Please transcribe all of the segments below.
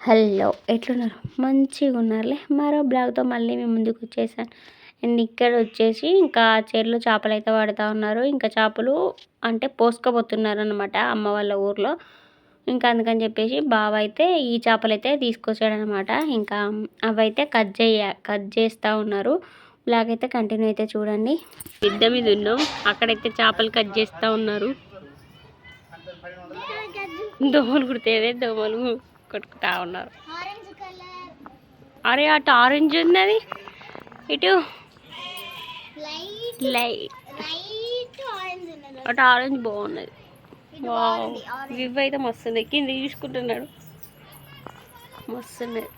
Hello ఎట్లున్నారు? మంచిగా ఉన్నారులే. మరో బ్లాగ్తో మళ్ళీ మేము ముందుకు వచ్చేసాను. అండ్ ఇక్కడ వచ్చేసి ఇంకా చెర్లో చేపలు అయితే పడుతూ ఉన్నారు. ఇంకా చేపలు అంటే పోసుకోబోతున్నారు అనమాట అమ్మ వాళ్ళ ఊర్లో. ఇంకా అందుకని చెప్పేసి బావ అయితే ఈ చేపలు అయితే తీసుకొచ్చాడనమాట ఇంకా అవి అయితే కట్ చేయ కట్ చేస్తూ ఉన్నారు. బ్లాగ్ అయితే కంటిన్యూ అయితే చూడండి. ఇద్ద మీద ఉన్నాం. అక్కడైతే చేపలు కట్ చేస్తూ ఉన్నారు. దోమలు కుడితేనే దోమలు. కొట్టుకుంటా ఉన్నారు. అరే అటు ఆరెంజ్ ఉన్నది. ఇటు లైట్ అటు ఆరెంజ్ బాగున్నది. వావ్ అయితే మస్తుంది కింద చూసుకుంటున్నాడు. మస్తున్నది.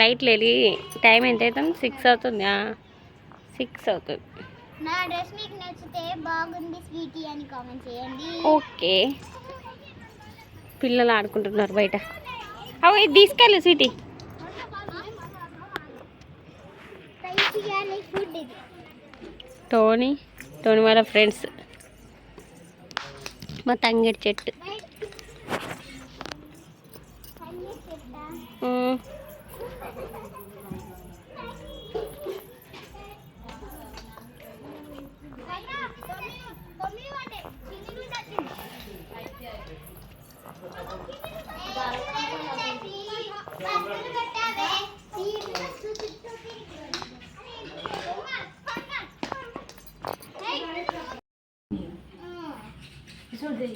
లైట్ లేలి టైం ఎంత అవుతుంది సిక్స్ అవుతుంది? సిక్స్ అవుతుంది నా డ్రెస్ మీకు నచ్చితే బాగుంది స్వీటీ అని కామెంట్ చేయండి. ఓకే. పిల్లలు ఆడుకుంటున్నారు బయట. అవి ఇది తీసుకెళ్ళు ఇది. టోనీ టోనీ వాళ్ళ ఫ్రెండ్స్. మా తంగేడి చెట్టు. ఇది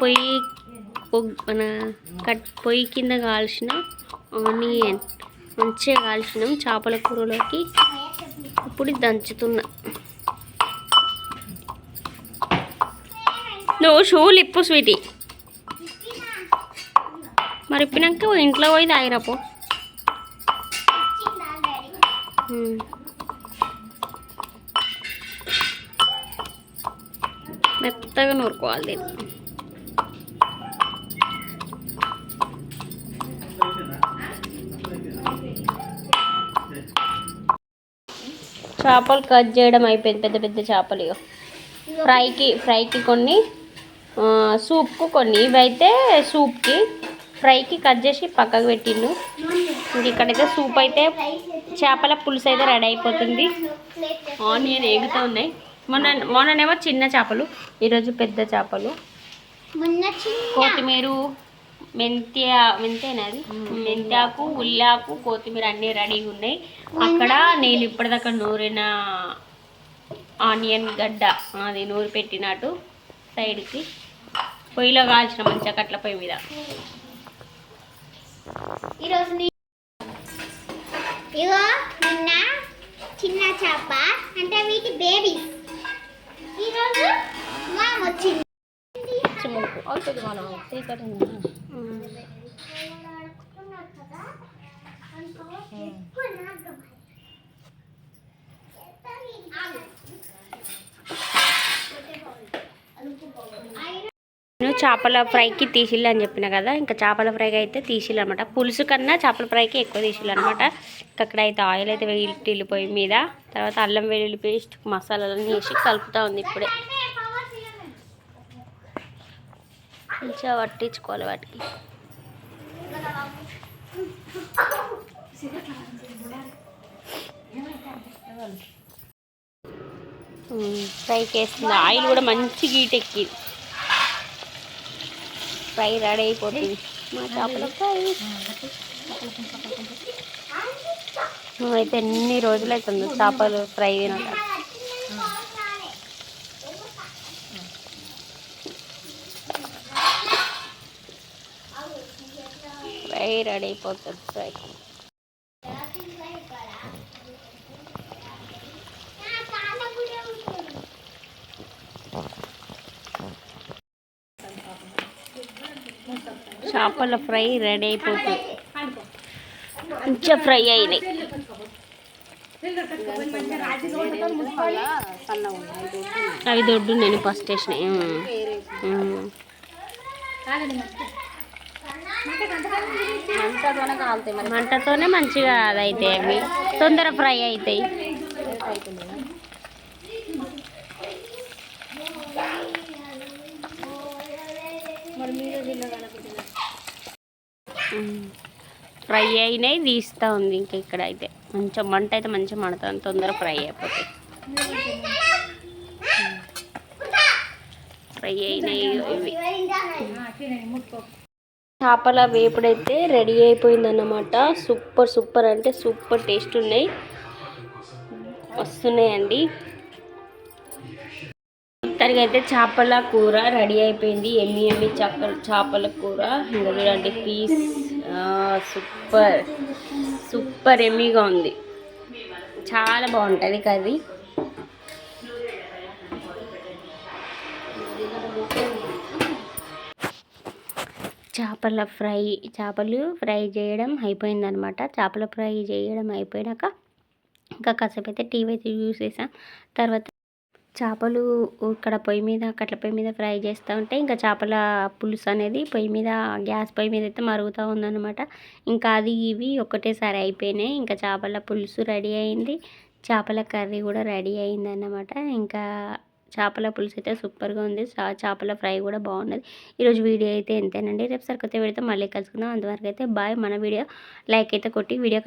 పొయ్యి మన కట్ పొయ్యి కింద కాల్చిన ఆనియన్. మంచిగా కాల్చినాం చేపల కూరలోకి. ఇప్పుడు దంచుతున్నా. నువ్వు షూలు ఇప్పు స్వీటీ. మరి ఇప్పినాక ఇంట్లో పోయి తాగిరాపో మెత్తగా నూరుకోవాలి. దీన్ని చేపలు కట్ చేయడం అయిపోయింది పెద్ద పెద్ద చేపలు ఫ్రైకి ఫ్రైకి కొన్ని సూప్కు కొన్ని. ఇవైతే సూప్కి ఫ్రైకి కట్ చేసి పక్కకు పెట్టిండు. ఇంక ఇక్కడైతే సూప్ అయితే చేపల పులుసు అయితే రెడీ అయిపోతుంది. ఆనియన్ ఏగుతూ ఉన్నాయి. మొన్న మొన్ననేమో చిన్న చేపలు ఈరోజు పెద్ద చేపలు. కొత్తిమీర మెంత్య మెంతేనా అది? మెంతాకు ఉల్లాకు కొత్తిమీర అన్నీ రెడీగా ఉన్నాయి. అక్కడ నేను ఇప్పటిదాకా నూరిన ఆనియన్ గడ్డ అది నూరి పెట్టినట్టు సైడ్కి. పొయ్యిలో కాల్చిన మంచిగా కట్ల పొయ్యి మీద ఈరోజు నీ ఇగో నిన్న చేప అంటే వీటి బేబీ ఈరోజు మామ వచ్చింది. నేను చేపల ఫ్రైకి తీసిల్లు అని చెప్పిన కదా ఇంకా చేపల ఫ్రైకి అయితే తీసిల్లు అనమాట పులుసు కన్నా చేపల ఫ్రైకి ఎక్కువ తీసిల్లు అనమాట అక్కడ అయితే ఆయిల్ అయితే వెల్లుల్లి పొయ్యి మీద తర్వాత అల్లం వెల్లుల్లి పేస్ట్ మసాలాలన్నీ వేసి కలుపుతూ ఉంది ఇప్పుడే. మంచిగా పట్టించుకోవాలి వాటికి. ఫ్రైకి వేస్తుంది ఆయిల్ కూడా మంచి గీటెక్కింది ఫ్రై రెడీ అయిపోతుంది. మా చేపల ఫ్రై. అయితే ఎన్ని రోజులు అవుతుంది చేపలు ఫ్రై తినక ఫ్రై రెడీ అయిపోతుంది ఫ్రై. చేపల ఫ్రై రెడీ అయిపోతుంది. మంచిగా ఫ్రై అయినాయి. అవి దొడ్డు నేను ఫస్ట్ వేసినాయి మంటతోనే మంచిగా అదైతే అవి. తొందర ఫ్రై అవుతాయి ఫ్రై అయినాయి తీస్తూ ఉంది ఇంకా ఇక్కడ అయితే మంచిగా మంట అయితే మంచిగా మండుతుంది తొందర ఫ్రై అయిపోతాయి. ఫ్రై అయినాయి ఇవి. చేపల వేపుడైతే రెడీ అయిపోయిందన్నమాట. సూపర్ సూపర్ అంటే సూపర్ టేస్ట్ ఉన్నాయి. వస్తున్నాయండి. మొత్తానికి అయితే చేపల కూర రెడీ అయిపోయింది. ఎమ్మి ఎమ్మి చేపల చేపల కూర. ఇంకా చూడండి పీస్ సూపర్. సూపర్ ఎమ్మీగా ఉంది. చాలా బాగుంటుంది కర్రీ. చేపల ఫ్రై చేపలు ఫ్రై చేయడం అయిపోయిందనమాట. చేపల ఫ్రై చేయడం అయిపోయాక ఇంకా కాసేపు అయితే టీవీ అయితే యూస్ చేసాం. తర్వాత చేపలు ఇక్కడ పొయ్యి మీద కట్ల పొయ్యి మీద ఫ్రై చేస్తూ ఉంటే ఇంకా చేపల పులుసు అనేది పొయ్యి మీద గ్యాస్ పొయ్యి మీద అయితే మరుగుతూ ఉందన్నమాట. ఇంకా అది ఇవి ఒకటేసారి అయిపోయినాయి. ఇంకా చేపల పులుసు రెడీ అయింది. చేపల కర్రీ కూడా రెడీ అయిందన్నమాట. ఇంకా చేపల పులుసు అయితే సూపర్గా ఉంది. చేపల ఫ్రై కూడా బాగున్నది. ఈరోజు వీడియో అయితే ఎంతేనండి రేపు సరికొత్త వీడియోతో మళ్ళీ కలుసుకుందాం. అంతవరకు అయితే బాయ్. మన వీడియో లైక్ అయితే కొట్టి వీడియో